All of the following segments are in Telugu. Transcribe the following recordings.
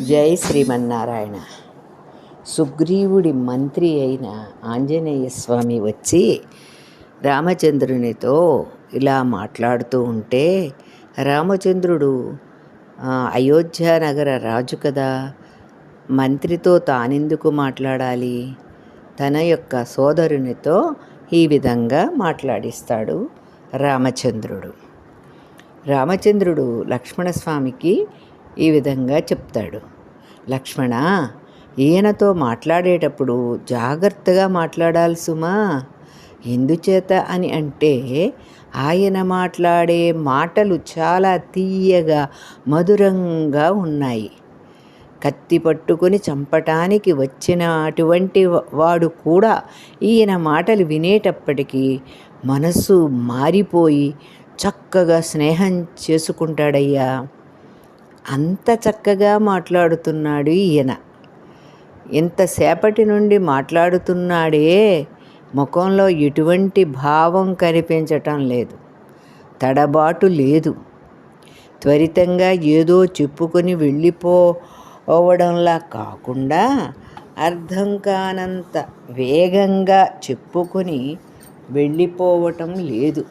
జై శ్రీమన్నారాయణ. సుగ్రీవుడి మంత్రి అయిన ఆంజనేయ స్వామి వచ్చి రామచంద్రునితో ఇలా మాట్లాడుతూ ఉంటే రామచంద్రుడు "ఆ, అయోధ్య నగర రాజు కదా మంత్రితో తానెందుకు మాట్లాడాలి? తన యొక్క సోదరునితో ఈ విధంగా మాట్లాడిస్తాడు రామచంద్రుడు. రామచంద్రుడు లక్ష్మణస్వామికి ఈ విధంగా చెప్తాడు. లక్ష్మణ ఈయనతో మాట్లాడేటప్పుడు జాగ్రత్తగా మాట్లాడాలి సుమా. ఎందుచేత అని అంటే ఆయన మాట్లాడే మాటలు చాలా తీయగా మధురంగా ఉన్నాయి. కత్తి పట్టుకొని చంపటానికి వచ్చిన అటువంటి వాడు కూడా ఈయన మాటలు వినేటప్పటికీ మనసు మారిపోయి చక్కగా స్నేహం చేసుకుంటాడయ్యా. అంత చక్కగా మాట్లాడుతున్నాడు ఈయన. ఇంతసేపటి నుండి మాట్లాడుతున్నాడే ముఖంలో ఎటువంటి భావం కనిపించటం లేదు. తడబాటు లేదు. త్వరితంగా ఏదో చెప్పుకొని వెళ్ళిపోవడంలా కాకుండా అర్థం కానంత వేగంగా చెప్పుకొని వెళ్ళిపోవటం లేదు.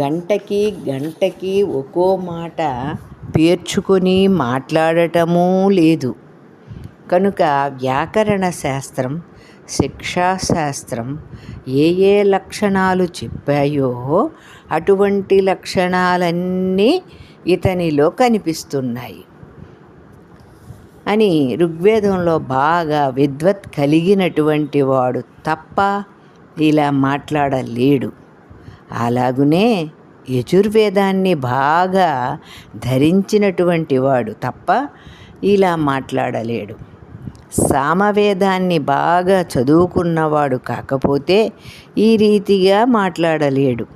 గంటకి గంటకి ఒక్కో మాట పేర్చుకొని మాట్లాడటమూ లేదు. కనుక వ్యాకరణ శాస్త్రం శిక్షాశాస్త్రం ఏ ఏ లక్షణాలు చెప్పాయో అటువంటి లక్షణాలన్నీ ఇతనిలో కనిపిస్తున్నాయి. అని ఋగ్వేదంలో బాగా విద్వత్ కలిగినటువంటి వాడు తప్ప ఇలా మాట్లాడలేడు. అలాగునే యజుర్వేదాన్ని బాగా ధరించినటువంటి వాడు తప్ప ఇలా మాట్లాడలేడు. సామవేదాన్ని బాగా చదువుకున్నవాడు కాకపోతే ఈ రీతిగా మాట్లాడలేడు.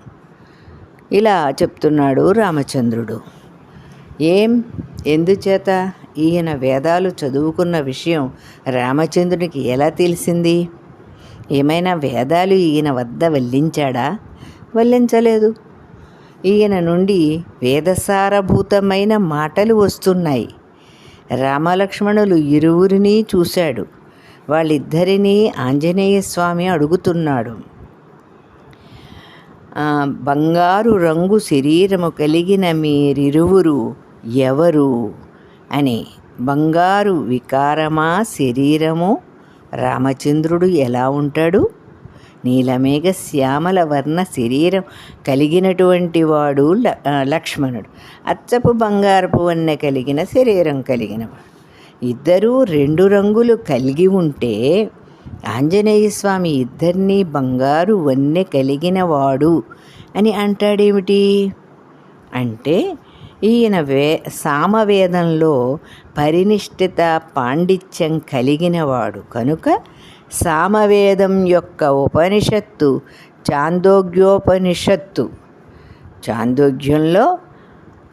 ఇలా చెప్తున్నాడు రామచంద్రుడు. ఏం? ఎందుచేత? ఈయన వేదాలు చదువుకున్న విషయం రామచంద్రునికి ఎలా తెలిసింది? ఏమైనా వేదాలు ఈయన వద్ద వెళ్ళించాడా వల్లించలేదు ఈయన నుండి వేదసారభూతమైన మాటలు వస్తున్నాయి. రామలక్ష్మణులు ఇరువురిని చూశాడు. వాళ్ళిద్దరినీ ఆంజనేయ స్వామి అడుగుతున్నాడు బంగారు రంగు శరీరము కలిగిన మీరిరువురు ఎవరు? అని బంగారు వికారమా శరీరము? రామచంద్రుడు ఎలా ఉంటాడు? నీలమేఘ శ్యామల వర్ణ శరీరం కలిగినటువంటి వాడు ల- లక్ష్మణుడు. అచ్చపు బంగారపు వన్నె కలిగిన శరీరం కలిగినవాడు ఇద్దరూ రెండు రంగులు కలిగి ఉంటే ఆంజనేయ స్వామి ఇద్దరినీ బంగారు వన్నె కలిగిన వాడు అని అంటాడేమిటి? అంటే ఈయన వే సామవేదంలో పరినిష్ఠిత పాండిత్యం కలిగినవాడు కనుక సామవేదం యొక్క ఉపనిషత్తు చాందోగ్యోపనిషత్తు. చాందోగ్యంలో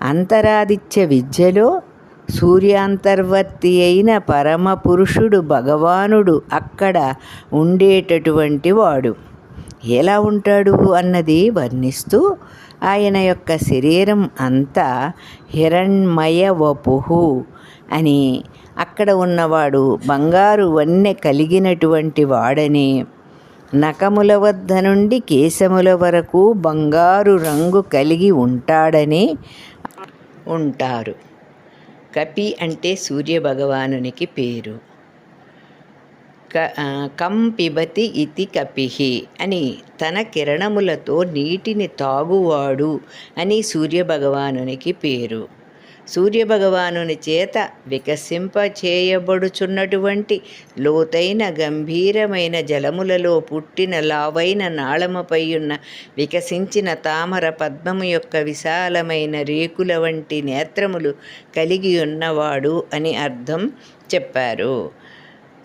అంతరాదిత్య విద్యలో సూర్యాంతర్వర్తి అయిన పరమ పురుషుడు భగవానుడు అక్కడ ఉండేటటువంటి వాడు. ఎలా ఉంటాడు అన్నది వర్ణిస్తూ ఆయన యొక్క శరీరం అంతా హిరణ్మయ వపుహు అని అక్కడ ఉన్నవాడు బంగారు వన్నె కలిగినటువంటి వాడని. నకముల వద్ద నుండి కేశముల వరకు బంగారు రంగు కలిగి ఉంటాడని ఉంటారు. కపి అంటే సూర్యభగవానునికి పేరు. క కం పిబతి ఇతి కపిహి అని తన కిరణములతో నీటిని తాగువాడు అని సూర్యభగవానునికి పేరు. సూర్యభగవానుని చేత వికసింపచేయబడుచున్నటువంటి లోతైన గంభీరమైన జలములలో పుట్టిన లావైన నాళముపై ఉన్న వికసించిన తామర పద్మము యొక్క విశాలమైన రేకుల వంటి నేత్రములు కలిగి ఉన్నవాడు అని అర్థం చెప్పారు.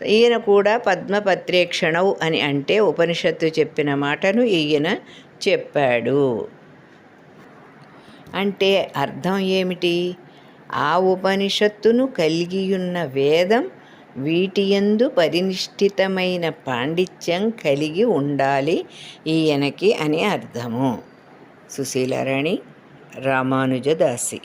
ఈయన కూడా పద్మపత్రేక్షణవు అని అంటే ఉపనిషత్తు చెప్పిన మాటను ఈయన చెప్పాడు. అంటే అర్థం ఏమిటి? ఆ ఉపనిషత్తును కలిగియున్న వేదం వీటియందు పరినిష్ఠితమైన పాండిత్యం కలిగి ఉండాలి ఈయనకి అని అర్థము. సుశీలారాణి రామానుజదాసి.